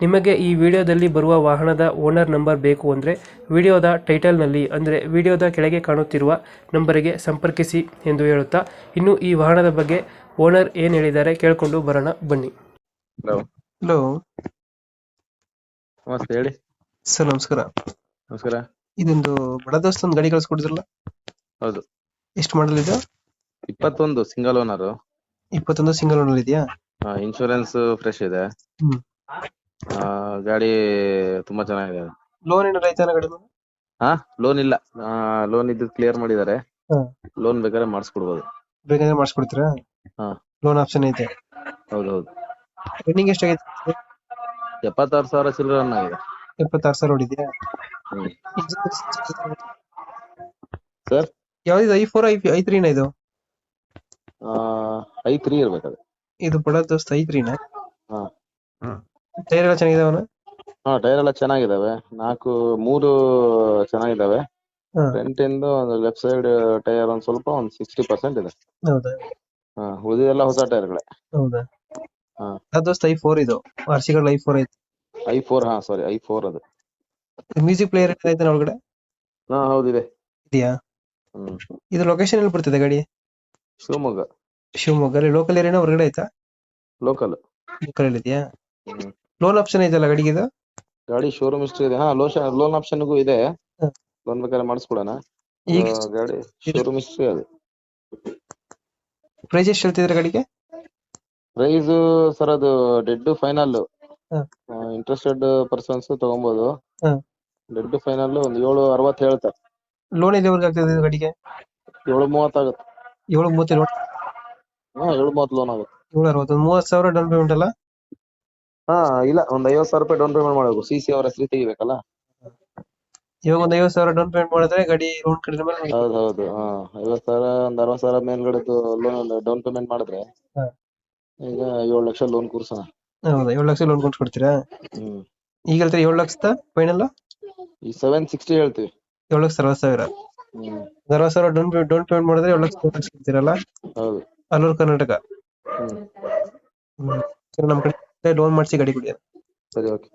ನಿಮಗೆ ಈ ವಿಡಿಯೋದಲ್ಲಿ ಬರುವ ವಾಹನದ ಓನರ್ ನಂಬರ್ ಬೇಕು ಅಂದರೆ ವಿಡಿಯೋದ ಟೈಟಲ್ನಲ್ಲಿ ಅಂದರೆ ವಿಡಿಯೋದ ಕೆಳಗೆ ಕಾಣುತ್ತಿರುವ ನಂಬರಿಗೆ ಸಂಪರ್ಕಿಸಿ ಎಂದು ಹೇಳುತ್ತಾ ಇನ್ನು ಈ ವಾಹನದ ಬಗ್ಗೆ ಓನರ್ ಏನು ಹೇಳಿದ್ದಾರೆ ಕೇಳಿಕೊಂಡು ಬರೋಣ ಬನ್ನಿ. ಹಲೋ ಹಲೋ ನಮಸ್ತೆ ಹೇಳಿ. ಸರ್ ನಮಸ್ಕಾರ. ನಮಸ್ಕಾರ. ಇದೊಂದು ಬಡ ದೋಸ್ತ ಒಂದು ಗಾಡಿ ಕಳಿಸ್ಕೊಡಿದ್ರಲ್ಲ? ಹೌದು. ಎಷ್ಟು ಮಾಡಲ್ ಇದು? ಇಪ್ಪತ್ತೊಂದು ಸಿಂಗಲ್ ಓನರ್ ಇಪ್ಪತ್ತೊಂದು ಸಿಂಗಲ್ ಓನರ್ ಇದೆಯಾ? ಇನ್ಶೂರೆನ್ಸ್ ಫ್ರೆಶ್ ಇದೆ. ಹ್ಮ್. ಆ, ಗಾಡಿ ತುಂಬಾ ಚೆನ್ನಾಗಿದೆ ಲೋನ್ ಏನಾರ ಐತೆ ಗಾಡಿ ಮೇಲೆ? ಹಾ ಲೋನ್ ಇಲ್ಲ. ಲೋನ್ ಇದ್ದು ಕ್ಲಿಯರ್ ಮಾಡಿದ್ದಾರೆ. ಲೋನ್ ಬೇಕಾದ್ರೆ ಮಾಡಿಸ್ಕೊಡ್ಬೋದು. ಬೇಕಾದ್ರೆ ಮಾಡಿಸ್ಕೊಡ್ತೀರಾ? ಹಾ. ಲೋನ್ ಆಪ್ಷನ್ ಐತೆ. ಹೌದು ಹೌದು ರನ್ನಿಂಗ್ ಎಷ್ಟಾಗೈತೆ? ಎಪ್ಪತ್ತಾರು ಸಾವಿರ ಚಿಲ್ಲರೆ ರನ್ ಆಗಿದೆ. ಎಪ್ಪತ್ತಾರು ಸಾವಿರ ಹೊಡಿದ್ಯಾ ಹ್ಮ್. ಸರ್ ಯಾವ್ದು ಐ ಫೋರ್ ಐ ಐ ತ್ರೀನ ಇದು? ಐ ತ್ರೀ ಇರ್ಬೇಕದು. ಇದು ಬಡ ದೋಸ್ತ ಐ ತ್ರೀನ ಹಾ. ಟೈರ್ ಎಲ್ಲ ಚೆನ್ನಾಗಿದಾವನ ಹಾ ಟೈರ್ ಎಲ್ಲ ಚೆನ್ನಾಗಿದಾವೆ. ನಾಲ್ಕು ಮೂರು ಚೆನ್ನಾಗಿದಾವೆ. ಹಾ. ಫ್ರಂಟ್ ಇಂದು ಒಂದು ಲೆಫ್ಟ್ ಸೈಡ್ ಟೈರ್ ಒಂದ್ ಸ್ವಲ್ಪ ಒಂದ್ ಸಿಕ್ಸ್ಟಿ ಪರ್ಸೆಂಟ್ ಇದೆ. ಹೌದಾ? ಹಾ ಉಳಿದೆಲ್ಲ ಹೊಸ ಟೈರ್ಗಳೇ ಹೌದಾ? ಹಾ. ಅದು ಸ್ಟೈ ಐ ಫೋರ್ ಇದು? ಆರ್ ಸಿಗಳು ಐ ಫೋರ್ ಐತೆ. ಐ ಫೋರ್ ಹಾ ಸಾರಿ ಐ ಫೋರ್ ಅದು. ಮ್ಯೂಸಿಕ್ ಪ್ಲೇಯರ್ ಐತೆ ಒಳಗಡೆ ಹಾ ಹೌದಿದೆ ಇದೆಯಾ? ಹ್ಮ್. ಇದು ಲೊಕೇಶನ್ ಎಲ್ಲಿ ಬರ್ತಿದೆ ಗಾಡಿ? ಶಿವಮೊಗ್ಗ. ಶಿವಮೊಗ್ಗ. ಅಲ್ಲಿ ಲೋಕಲ್ ಏರಿಯಾನ ಹೊರಗಡೆ ಐತಾ? ಲೋಕಲ್ ಲೋಕಲ್ ಇದೆಯಾ? ಹ್ಮ್. ಲೋನ್ ಆಪ್ಷನ್ ಇದೆಯಲ್ಲ ಗಾಡಿಗೆ ಇದು? ಗಾಡಿ ಶೋರೂಮ್ ಹಿಸ್ಟ್ರಿ ಇದೆ. ಹಾ ಲೋನ್ ಲೋನ್ ಆಪ್ಷನ್ಗೂ ಇದೆ. ಲೋನ್ ಬೇಕಾದ್ರೆ ಮಾಡಿಸ್ಕೊಡೋಣ. ಈಗ ಆ, ಗಾಡಿ ಶೋರೂಮ್ ಹಿಸ್ಟ್ರಿ ಅದು. ಪ್ರೈಸ್ ಎಷ್ಟು ಹೇಳ್ತಿದ್ರೆ ಗಾಡಿಗೆ? ಪ್ರೈಸ್ ಸರ್ ಅದು ಡೆಡ್ ಫೈನಲ್ ಹಾ. ಇಂಟ್ರೆಸ್ಟೆಡ್ ಪರ್ಸನ್ಸ್ ತಗೊಬೋದು. ಹಾ. ಡೆಡ್ ಫೈನಲ್ ಒಂದ್ ಏಳು ಅರವತ್ತು ಹೇಳ್ತಾರೆ. ಲೋನ್ ಎಲ್ಲಿವರೆಗೆ ಆಗ್ತದೆ ಇದು ಗಾಡಿಗೆ? ಏಳು ಮೂವತ್ತಾಗುತ್ತೆ ಏಳು ಮೂವತ್ತು ಲೋನ್ ಹಾ ಏಳು ಮೂವತ್ತು ಲೋನ್ ಆಗುತ್ತೆ. ಏಳು ಅರವತ್ತು ಮೂವತ್ತು ಸಾವಿರ ಡೌನ್ ಪೇಮೆಂಟ್ ಅಲ್ಲ? ಹಾ ಇಲ್ಲ ಒಂದ್ ಐವತ್ತು ಸಾವಿರ ರೂಪಾಯಿ ಡೌನ್ ಪೇಮೆಂಟ್ ಮಾಡಬೇಕು. ಸಿ ಸಿ ಅವ್ರ ಹೆಸರು ತೆಗಿಬೇಕಲ್ಲ? ಇವಾಗ ಒಂದ್ ಐವತ್ ಸಾವಿರ ಡೌನ್ ಪೇಮೆಂಟ್ ಮಾಡಿದ್ರೆ ಗಾಡಿ ಲೋನ್ ಕಡಿಮೆ ಮೇಲೆ ಹೌದು ಹೌದು ಹಾ. ಐವತ್ ಸಾವಿರ ಒಂದ್ ಅರವತ್ ಸಾವಿರ ಮೇಲ್ಗಡೆದು ಲೋನ್ ಡೌನ್ ಪೇಮೆಂಟ್ ಮಾಡಿದ್ರೆ ಹಾ. ಈಗ ಏಳು ಲಕ್ಷ ಲೋನ್ ಕೂರ್ಸೋಣ. ಹೌದು ಏಳು ಲಕ್ಷ ಲೋನ್ ಕೊಡ್ತೀರಾ ಹ್ಮ್. ಈಗ ಹೇಳ್ತಾರೆ ಏಳು ಲಕ್ಷದ ಫೈನಲ್ ಈ ಸೆವೆನ್ ಸಿಕ್ಸ್ಟಿ ಹೇಳ್ತೀವಿ. ಏಳು ಲಕ್ಷ ಅರವತ್ತು ಸಾವಿರ. ಹ್ಮ್. ಒಂದು ಅರವತ್ತು ಸಾವಿರ ಡೌನ್ ಡೌನ್ ಪೇಮೆಂಟ್ ಮಾಡಿದ್ರೆ ಏಳು ಲಕ್ಷ ಕೊಡ್ತೀರಲ್ಲ? ಹೌದು. ಅಲ್ಲೂರು ಕರ್ನಾಟಕ. ಹ್ಮ್. ಹ್ಮ್. ಸರಿ, ನಮ್ಮ ಕಡೆ ಲೋನ್ ಮಾಡಿಸಿ ಗಾಡಿ ಕೊಡಿ ಸರಿ ಓಕೆ